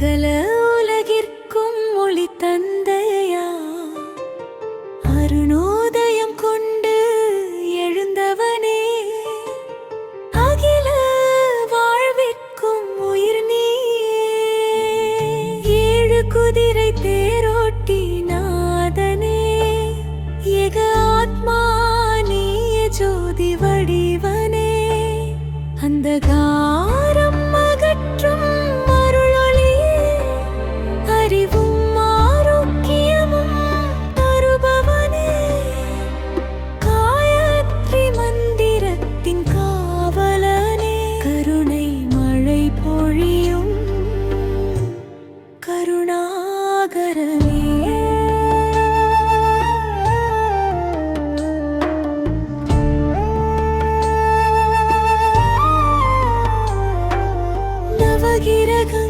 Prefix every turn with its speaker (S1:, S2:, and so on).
S1: அகல உலகிற்கும் ஒளி தந்தையா? அருணோதயம் கொண்டு எழுந்தவனே. அகில வாழ்விற்கும் உயிர் நீ ஏழு குதிரை தேரோட்டி நாதனே. எக ஆத்மா ஜோதி வடிவனே. அந்த கார ஆகிரகங்கள்